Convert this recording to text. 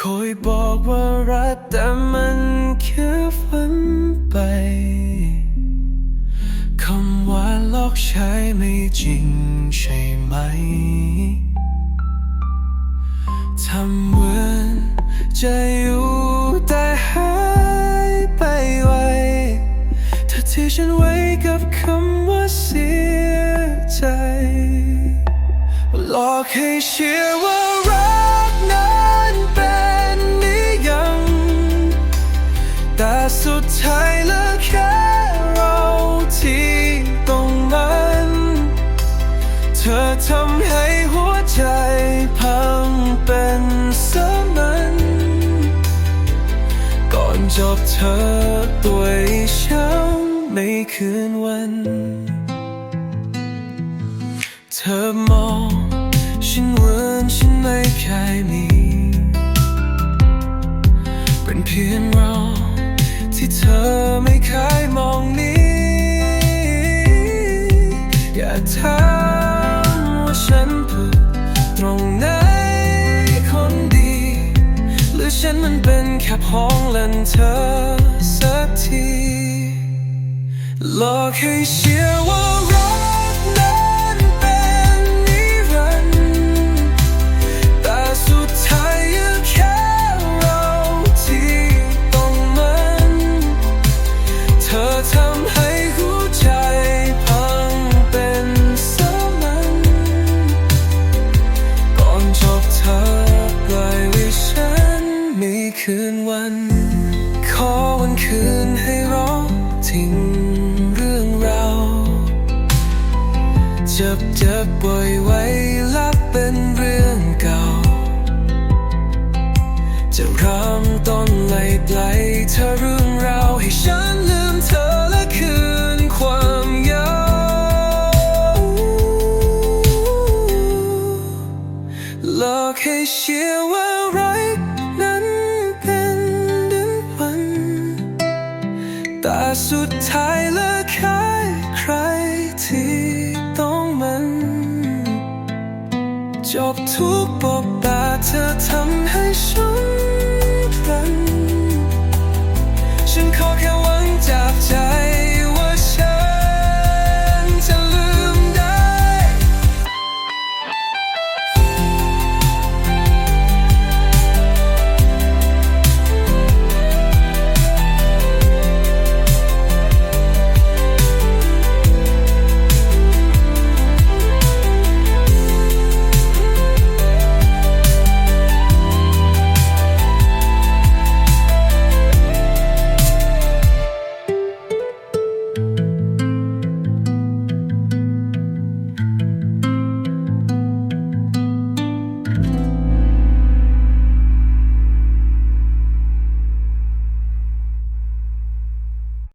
คอยบอกว่ารักแต่มันแค่ฝันไปคำว่าลอกใช้ไม่จริงใช่ไหมทำเหมือนจะอยู่แต่หายไปไวเธอที่ฉันไว้กับคำว่าเสียใจหลอกให้เชื่อว่า สุดท้ายเหลือแค่เราที่ตรงนั้น เธอทำให้หัวใจพังเป็นสมัน ก่อนจบเธอด้วยช้ำไม่คืนวัน เธอมองฉันเหมือนฉันไม่เคยมี เป็นเพียงเรา ที่เธอไม่เคยมองนี้ อย่าถามว่าฉันผิดตรงไหนคนดี หรือฉันมันเป็นแค่พ้องเล่นเธอสักทีหลอกให้เชื่อว่า คืนวัน ขอวันคืนให้เราทิ้งเรื่องราวเจ็บเจ็บปล่อยไว้ลับเป็นเรื่องเก่า จะริ่มต้นไล่ไกลเธอเรื่องราวให้ฉันลืมเธอและคืนความเหงาหลอกให้เชื่อว่ารัก สุดท้ายเลือแค่ใครที่ต้องมัน จบทุกบทบาทเธอทำให้ฉัน